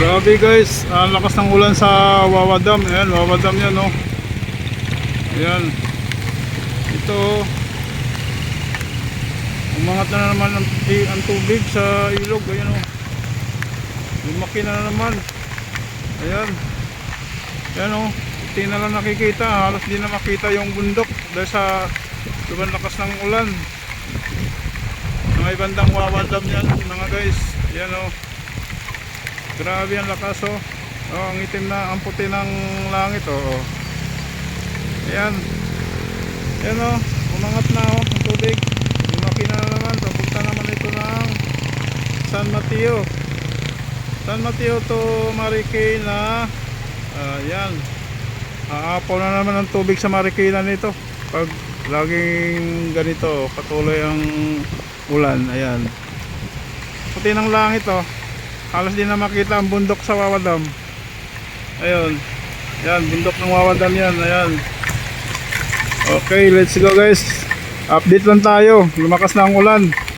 Grabe guys, ang lakas ng ulan sa Wawa Dam. Ayan, Wawa Dam yan oh. Ayan. Ito oh. Umangat na naman ang, ang tubig sa ilog. Ayan oh. Lumaki na naman. Ayan. Ayan oh. Hindi na lang nakikita. Halos di na makita yung bundok dahil sa sobrang lakas ng ulan. Mga ibandang Wawa Dam yan mga guys. Ayan oh. Grabe ang lakas oh. Oh, ang itim na, ang puti ng langit oh. Ayan. Ayan oh, umangat na oh, ang tubig. Lumaki na naman, papunta naman ito ng San Mateo. San Mateo to Marikina na ayan. Aapaw na naman ang tubig sa Marikina nito. Pag laging ganito, patuloy ang ulan, ayan. Puti ng langit oh halos di na makita ang bundok sa Wawadam ayun. Yan bundok ng Wawadam yan. Ayan. Okay let's go guys. Update lang tayo. Lumakas na ang ulan